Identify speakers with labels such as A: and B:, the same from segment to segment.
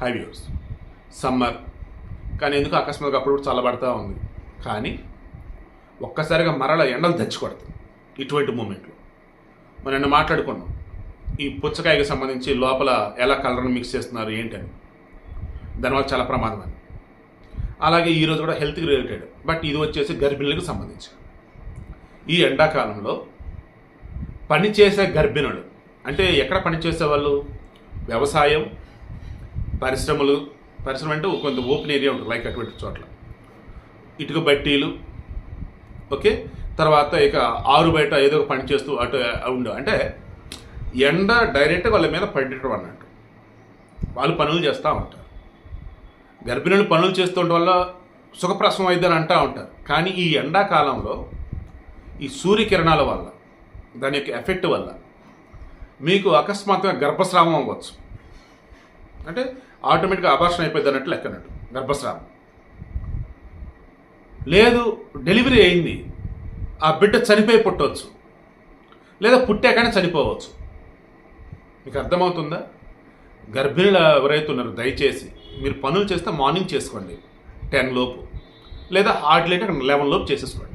A: High views summer కానీ ఎందుకు అకస్మాత్గా అప్పుడు చల్లబడతా ఉంది? కానీ ఒక్కసారిగా మరల ఎండలు తెచ్చి ఇటువంటి మూమెంట్లో. మనం నిన్న మాట్లాడుకున్నాం. ఈ పుచ్చకాయకి సంబంధించి లోపల ఎలా కలర్ను మిక్స్ చేస్తున్నారు ఏంటని. దానివల్ల చాలా ప్రమాదం అని. అలాగే ఈరోజు కూడా హెల్త్కి రిలేటెడ్ బట్ ఇది వచ్చేసి గర్భిణులకు సంబంధించి. ఈ ఎండాకాలంలో పనిచేసే గర్భిణులు అంటే ఎక్కడ పనిచేసే వాళ్ళు వ్యవసాయం పరిశ్రమలు పరిశ్రమ అంటే కొంత ఓపెన్ ఏరియా ఉంటుంది లైక్ అటువంటి చోట్ల. ఇటుక బట్టీలు ఓకే? తర్వాత ఇక ఆరు బయట ఏదో ఒక పని చేస్తూ అటు ఉండు అంటే ఎండ డైరెక్ట్గా వాళ్ళ మీద పడటం అన్నట్టు. వాళ్ళు పనులు చేస్తూ ఉంటారు. గర్భిణులు పనులు చేస్తుండటం వల్ల సుఖప్రసవం అయిద్దని అంటూ ఉంటారు. కానీ ఈ ఎండాకాలంలో ఈ సూర్యకిరణాల వల్ల దాని యొక్క ఎఫెక్ట్ వల్ల మీకు అకస్మాత్తుగా గర్భస్రావం అవ్వచ్చు. అంటే ఆటోమేటిక్గా అబార్షన్ అయిపోయింది అన్నట్టు లెక్కనట్టు గర్భస్రావం. లేదు డెలివరీ అయింది. ఆ బిడ్డ చనిపోయి పుట్టవచ్చు లేదా పుట్టాకనే చనిపోవచ్చు. మీకు అర్థమవుతుందా? గర్భిణులు ఎవరైతే ఉన్నారో దయచేసి మీరు పనులు చేస్తే మార్నింగ్ చేసుకోండి టెన్ లోపు. లేదా హార్డ్ లేట్ లెవెన్ లోపు చేసేసుకోండి.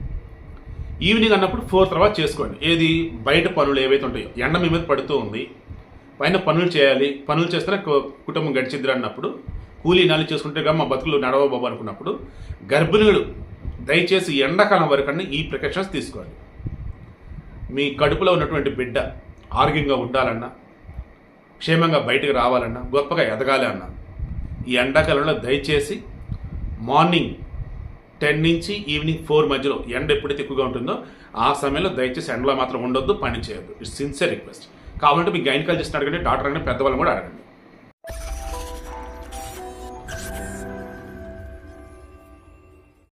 A: ఈవినింగ్ అన్నప్పుడు ఫోర్ తర్వాత చేసుకోండి. ఏది? బయట పనులు ఏవైతే ఉంటాయో ఎండ మీ మీద పడుతూ ఉంది పైన పనులు చేయాలి. పనులు చేస్తేనే కు- కుటుంబం గడిచిద్దిరా అన్నప్పుడు కూలీ నాలి చేసుకుంటే మా బతుకులు నడవ బాబు అనుకున్నప్పుడు గర్భిణులు దయచేసి ఎండాకాలం వరకన్నా ఈ ప్రికాషన్స్ తీసుకోవాలి మీ కడుపులో ఉన్నటువంటి బిడ్డ ఆరోగ్యంగా ఉండాలన్నా క్షేమంగా బయటకు రావాలన్నా గొప్పగా ఎదగాలి అన్నా ఈ ఎండాకాలంలో దయచేసి మార్నింగ్ టెన్ నుంచి ఈవినింగ్ ఫోర్ మధ్యలో ఎండ ఎప్పుడైతే ఎక్కువగా ఉంటుందో ఆ సమయంలో దయచేసి ఎండలో మాత్రం ఉండొద్దు పని చేయొద్దు. ఇట్స్ సిన్సియర్ రిక్వెస్ట్ కావాలంటే మీ గైనకాలజిస్ట్ అడగండి డాక్టర్ అడగండి పెద్దవాళ్ళని కూడా అడగండి.